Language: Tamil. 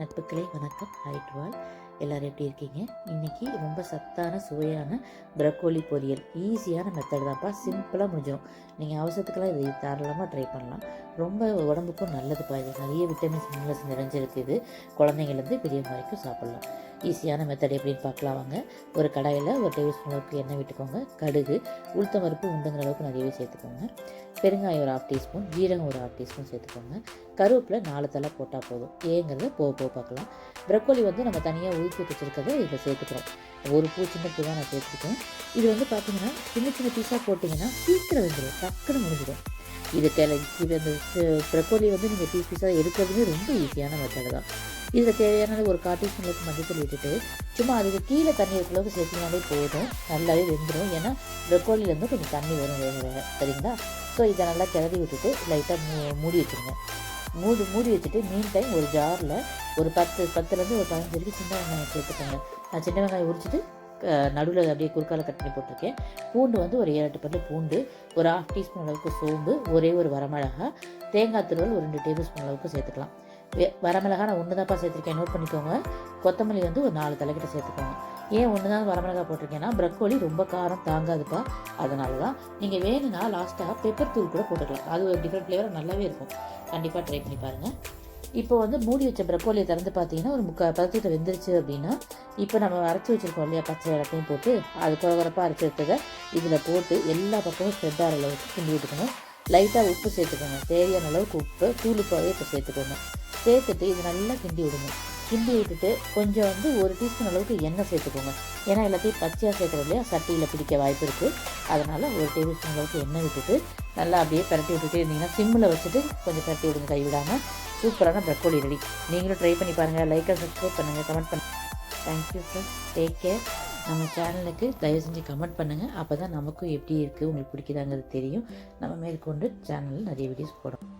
நட்புக்களே வணக்கம். ஹைட்வால் எல்லோரும் எப்படி இருக்கீங்க? இன்றைக்கி ரொம்ப சத்தான சுவையான ப்ரக்கோலி பொரியல். ஈஸியான மெத்தட் தான்ப்பா. சிம்பிளாக முடிஞ்சிடும் நீங்கள் அவசரத்துக்கெல்லாம் இதை தாராளமாக ட்ரை பண்ணலாம். ரொம்ப உடம்புக்கும் நல்லதுப்பா இது. நிறைய விட்டமின்ஸ் மினரல்ஸ் நிறைஞ்சிருக்கு இது. குழந்தைங்கள்லேருந்து பெரியவங்க வரைக்கும் சாப்பிட்லாம். ஈஸியான மெத்தட் எப்படின்னு பார்க்கலாம் வாங்க. ஒரு கடாயில் ஒரு டேபிள் ஸ்பூன் அளவுக்கு எண்ணெய் விட்டுக்கோங்க. கடுகு உளுத்தம் பருப்பு உண்டுங்கிற அளவுக்கு நிறையவே சேர்த்துக்கோங்க. பெருங்காயம் ஒரு ஹாஃப் டீஸ்பூன் ஜீரகம் ஒரு ஹாஃப் டீஸ்பூன் சேர்த்துக்கோங்க. கருவேப்பிலை நாலு தலை போட்டால் போதும். ஏங்கிறத போக போக பார்க்கலாம். ப்ரக்கோலி வந்து நம்ம தனியாக உதுக்கி வச்சுருக்கதை இதில் சேர்த்துக்கிறோம் ஒரு பூ சின்ன பூ தான் நான் சேர்த்துருக்கேன். இது வந்து பார்த்தீங்கன்னா சின்ன சின்ன பீஸாக போட்டிங்கன்னா சீக்கிரம் வந்துடும் டக்குன்னு முடிஞ்சிடும். இது தேவை இது அந்த ப்ரக்கோலி வந்து நீங்கள் பீஸ் பீஸாக எடுக்கிறதுமே ரொம்ப ஈஸியான மெத்தடு தான். இதில் தேவையானது ஒரு கால் டீஸ்பூன் அளவுக்கு மஞ்சள் விட்டுட்டு சும்மா அதுக்கு கீழே தண்ணி இருக்கிற சேர்த்துனாலே போதும். நல்லாவே வெந்துடும் ஏன்னா ப்ரக்கோலியிலேருந்து கொஞ்சம் தண்ணி வரும் வேக சரிங்களா? ஸோ இதை நல்லா கிளறி விட்டுட்டு லைட்டாக மூ மூடி வச்சுருங்க. மூடி மூடி வச்சுட்டு மீன் டைம் ஒரு ஜாரில் ஒரு பத்து பத்துலேருந்து ஒரு பதினஞ்சு வரைக்கும் சின்ன வெங்காயம் சேர்த்துக்கோங்க நான் சின்ன வெங்காயம் உரிச்சிட்டு நடுவில் அப்படியே குறுக்கால கட் பண்ணி போட்டிருக்கேன். பூண்டு வந்து ஒரு ஏழு எட்டு பல்லு பூண்டு ஒரு ஹாஃப் டீஸ்பூன் அளவுக்கு சோம்பு ஒரே ஒரு வரமிளகா தேங்காய் துருவல் ஒரு ரெண்டு டேபிள் ஸ்பூன் அளவுக்கு சேர்த்துக்கலாம். வரமிளகா நான் ஒன்று தான்ப்பா சேர்த்துருக்கேன். நோட் பண்ணிக்கோங்க. கொத்தமல்லி வந்து ஒரு நாலு தலைக்கிட்ட சேர்த்துக்கோங்க. ஏன் ஒன்று தான் வரமிளகா போட்டிருக்கேன்னா ப்ரக்கோலி ரொம்ப காரம் தாங்காதுப்பா. அதனால தான் நீங்கள் வேணும்னா லாஸ்ட்டாக பெப்பர் தூள் கூட போட்டுக்கலாம். அது ஒரு டிஃப்ரெண்ட் ஃப்ளேவர் நல்லாவே இருக்கும். கண்டிப்பாக ட்ரை பண்ணி பாருங்கள் இப்போ வந்து மூடி வச்ச ப்ரக்கோலியை திறந்து பார்த்தீங்கன்னா ஒரு முக்கால் பதத்திட்ட வெந்துருச்சு அப்படின்னா இப்போ நம்ம அரைச்சி வச்சிருக்கோம் இல்லையா பச்சை இடத்தையும் போட்டு அது குறகுறப்பாக அரைச்சி எடுத்ததை இதில் போட்டு எல்லா பக்கமும் ஸ்ப்ரெட் ஆகிற அளவுக்கு கிண்டி விட்டுக்கணும். லைட்டாக உப்பு சேர்த்துக்கோங்க. தேவையான அளவுக்கு உப்பு தூளுப்பாவே இப்போ சேர்த்துக்கோங்க. சேர்த்துட்டு இது நல்லா கிண்டி விடுங்க கிண்டி விட்டுட்டு கொஞ்சம் வந்து ஒரு டீஸ்பூன் அளவுக்கு எண்ணெய் சேர்த்துக்கோங்க. ஏன்னா எல்லாத்தையும் பச்சையாக சேர்க்குறது இல்லையா? சட்டியில் பிடிக்க வாய்ப்பு இருக்குது அதனால் ஒரு டேபிள் ஸ்பூன் அளவுக்கு எண்ணெய் விட்டுட்டு நல்லா அப்படியே பரட்டி விட்டுட்டே இருந்தீங்கன்னா சிம்மில் வச்சுட்டு கொஞ்சம் பரட்டி விடுங்க கைவிடாமல் சூப்பரான ப்ரக்கோலி ரெடி நீங்களும் ட்ரை பண்ணி பாருங்கள் லைக் அண்ட் சப்ஸ்கிரைப் பண்ணுங்கள் கமெண்ட் பண்ணுங்கள் thank you friends take care நம்ம சேனலுக்கு தயவு செஞ்சு கமெண்ட் பண்ணுங்கள் அப்போ தான் நமக்கும் எப்படி இருக்குது உங்களுக்கு பிடிக்குதாங்கிறது தெரியும். நம்ம மேற்கொண்டு சேனலில் நிறைய வீடியோஸ் போடணும்